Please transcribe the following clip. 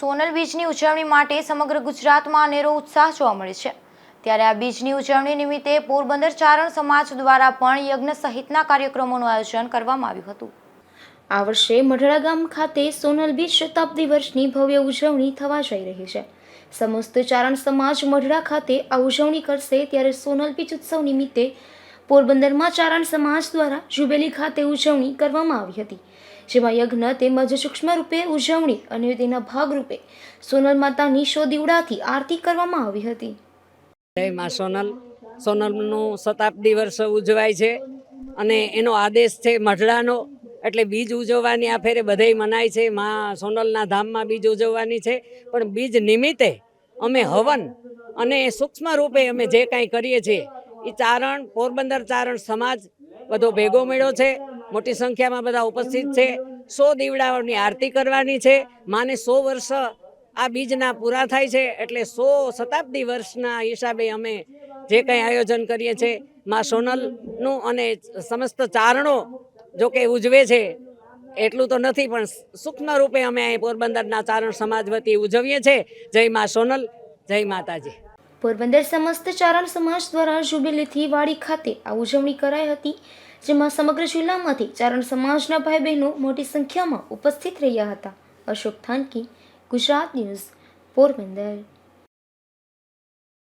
સોનલ બીજની ઉજવણી માટે સમગ્ર ગુજરાતમાં અનેરો ઉત્સાહ જોવા મળે છે. ત્યારે આ બીજની ઉજવણી નિમિત્તે પોરબંદર ચારણ સમાજ દ્વારા પણ યજ્ઞ સહિતના કાર્યક્રમોનું આયોજન કરવામાં આવ્યું હતું. આ વર્ષે મઢડા ગામ ખાતે સોનલ બીજ શતાબ્દી વર્ષની ભવ્ય ઉજવણી થવા જઈ રહી છે. સમસ્ત ચારણ સમાજ મઢડા ખાતે આ ઉજવણી કરશે ત્યારે સોનલ બીજ ઉત્સવ નિમિત્તે પોરબંદરમાં ચારણ સમાજ દ્વારા જુબેલી ખાતે ઉજવણી કરવામાં આવી હતી, જેમાં યજ્ઞ તેમજ સૂક્ષ્મ રૂપે ઉજવણી અને તેના ભાગરૂપે સોનલ માતાની સો દીવડાથી આરતી કરવામાં આવી હતી. જય મા સોનલ. સોનલનું શતાબ્દી વર્ષ ઉજવાય છે અને એનો આદેશ છે મઢડાનો, એટલે બીજ ઉજવવાની આ ફેરે બધે મનાય છે. મા સોનલના ધામમાં બીજ ઉજવવાની છે. પણ બીજ નિમિત્તે અમે હવન અને સૂક્ષ્મ રૂપે અમે જે કાંઈ કરીએ છીએ એ ચારણ, પોરબંદર ચારણ સમાજ બધો ભેગો મળ્યો છે. મોટી સંખ્યામાં બધા ઉપસ્થિત છે. સો દીવડાઓની આરતી કરવાની છે. માને સો વર્ષ આ બીજના પૂરા થાય છે. એટલે સો શતાબ્દી વર્ષના હિસાબે અમે જે કંઈ આયોજન કરીએ છીએ, માં સોનલનું અને સમસ્ત ચારણો જો કે ઉજવે છે, એટલું તો નથી, પણ સૂક્ષ્મ રૂપે અમે અહીં પોરબંદરના ચારણ સમાજ વતી ઉજવીએ છીએ. જય માં સોનલ, જય માતાજી. પોરબંદર સમસ્ત ચારણ સમાજ દ્વારા જુબેલીથી વાડી ખાતે આ ઉજવણી કરાઈ હતી, જેમાં સમગ્ર જિલ્લામાંથી ચારણ સમાજના ભાઈ બહેનો મોટી સંખ્યામાં ઉપસ્થિત રહ્યા હતા. અશોક થાનકી, ગુજરાત ન્યૂઝ, પોરબંદર.